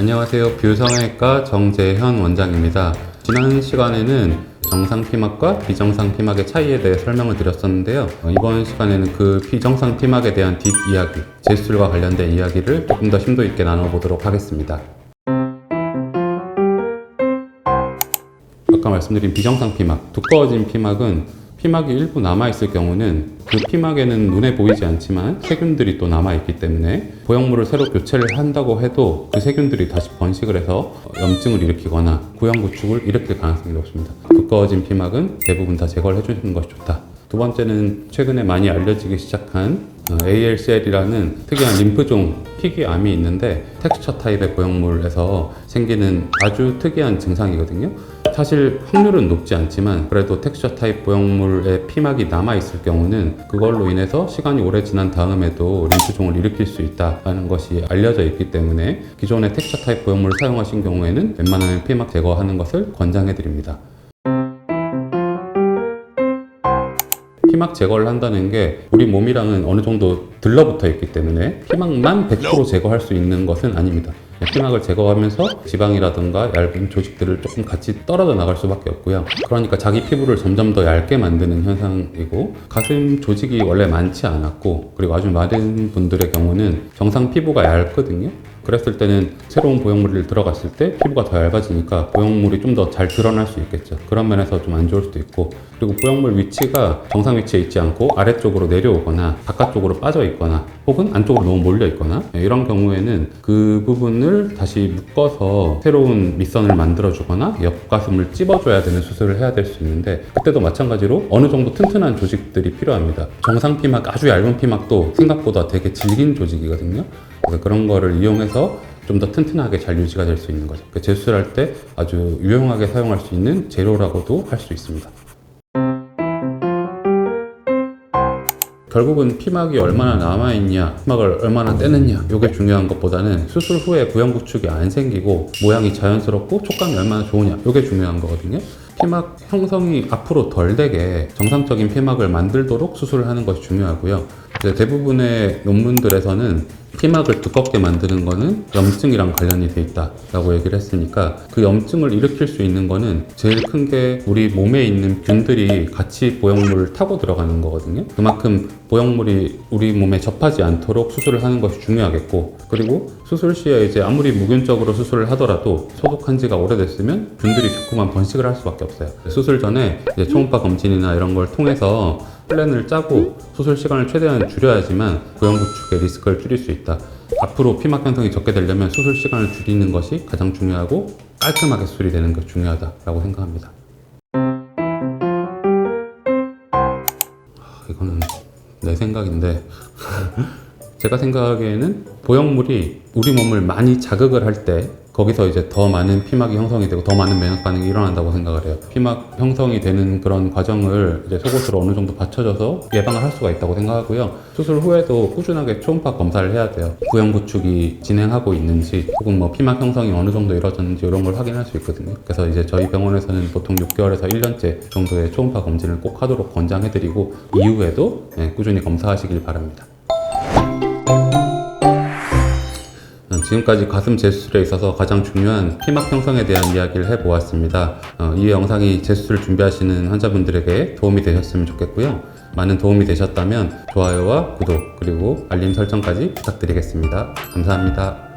안녕하세요. 뷰성외과 정재현 원장입니다. 지난 시간에는 정상 피막과 비정상 피막의 차이에 대해 설명을 드렸었는데요. 어, 이번 시간에는 그 비정상 피막에 대한 뒷이야기, 제술과 관련된 이야기를 조금 더 심도 있게 나눠보도록 하겠습니다. 아까 말씀드린 비정상 피막, 두꺼워진 피막은 피막이 일부 남아있을 경우는 그 피막에는 눈에 보이지 않지만 세균들이 또 남아있기 때문에 보형물을 새로 교체를 한다고 해도 그 세균들이 다시 번식을 해서 염증을 일으키거나 구형구축을 일으킬 가능성이 높습니다. 두꺼워진 피막은 대부분 다 제거를 해주시는 것이 좋다. 두 번째는 최근에 많이 알려지기 시작한 어, ALCL이라는 특이한 림프종 희귀암이 있는데 텍스처 타입의 보형물에서 생기는 아주 특이한 증상이거든요. 사실 확률은 높지 않지만 그래도 텍스처 타입 보형물의 피막이 남아 있을 경우는 그걸로 인해서 시간이 오래 지난 다음에도 림프종을 일으킬 수 있다는 것이 알려져 있기 때문에 기존의 텍스처 타입 보형물을 사용하신 경우에는 웬만하면 피막 제거하는 것을 권장해 드립니다. 피막 제거를 한다는 게 우리 몸이랑은 어느 정도 들러붙어 있기 때문에 피막만 100% 제거할 수 있는 것은 아닙니다. 피막을 제거하면서 지방이라든가 얇은 조직들을 조금 같이 떨어져 나갈 수밖에 없고요. 그러니까 자기 피부를 점점 더 얇게 만드는 현상이고 가슴 조직이 원래 많지 않았고 그리고 아주 많은 분들의 경우는 정상 피부가 얇거든요. 그랬을 때는 새로운 보형물이 들어갔을 때 피부가 더 얇아지니까 보형물이 좀 더 잘 드러날 수 있겠죠. 그런 면에서 좀 안 좋을 수도 있고 그리고 보형물 위치가 정상 위치에 있지 않고 아래쪽으로 내려오거나 바깥쪽으로 빠져 있거나 혹은 안쪽으로 너무 몰려 있거나 네, 이런 경우에는 그 부분을 다시 묶어서 새로운 밑선을 만들어 주거나 옆가슴을 찝어줘야 되는 수술을 해야 될 수 있는데 그때도 마찬가지로 어느 정도 튼튼한 조직들이 필요합니다. 정상 피막 아주 얇은 피막도 생각보다 되게 질긴 조직이거든요. 그래서 그런 거를 이용해서 좀 더 튼튼하게 잘 유지가 될 수 있는 거죠. 그 제수할 때 아주 유용하게 사용할 수 있는 재료라고도 할 수 있습니다. 결국은 피막이 얼마나 남아있냐, 피막을 얼마나 떼느냐, 이게 중요한 것보다는 수술 후에 부형구축이 안 생기고 모양이 자연스럽고 촉감이 얼마나 좋으냐, 이게 중요한 거거든요. 피막 형성이 앞으로 덜 되게 정상적인 피막을 만들도록 수술을 하는 것이 중요하고요. 대부분의 논문들에서는 피막을 두껍게 만드는 거는 염증이랑 관련이 돼 있다라고 얘기를 했으니까 그 염증을 일으킬 수 있는 거는 제일 큰 게 우리 몸에 있는 균들이 같이 보형물을 타고 들어가는 거거든요. 그만큼 보형물이 우리 몸에 접하지 않도록 수술을 하는 것이 중요하겠고 그리고 수술 시에 이제 아무리 무균적으로 수술을 하더라도 소독한 지가 오래됐으면 균들이 자꾸만 번식을 할 수밖에 없어요. 수술 전에 이제 초음파 검진이나 이런 걸 통해서 플랜을 짜고 수술 시간을 최대한 줄여야지만 부형 구축의 리스크를 줄일 수 있다. 앞으로 피막 형성이 적게 되려면 수술 시간을 줄이는 것이 가장 중요하고 깔끔하게 수술이 되는 것이 중요하다라고 생각합니다. 아, 이거는 내 생각인데 제가 생각하기에는 보형물이 우리 몸을 많이 자극을 할 때 거기서 이제 더 많은 피막이 형성이 되고 더 많은 면역 반응이 일어난다고 생각을 해요. 피막 형성이 되는 그런 과정을 이제 속옷으로 어느 정도 받쳐줘서 예방을 할 수가 있다고 생각하고요. 수술 후에도 꾸준하게 초음파 검사를 해야 돼요. 구형 구축이 진행하고 있는지 혹은 뭐 피막 형성이 어느 정도 이루어졌는지 이런 걸 확인할 수 있거든요. 그래서 이제 저희 병원에서는 보통 6개월에서 1년째 정도의 초음파 검진을 꼭 하도록 권장해드리고 이후에도 네, 꾸준히 검사하시길 바랍니다. 지금까지 가슴 제수술에 있어서 가장 중요한 피막 형성에 대한 이야기를 해보았습니다. 어, 이 영상이 제수술을 준비하시는 환자분들에게 도움이 되셨으면 좋겠고요. 많은 도움이 되셨다면 좋아요와 구독 그리고 알림 설정까지 부탁드리겠습니다. 감사합니다.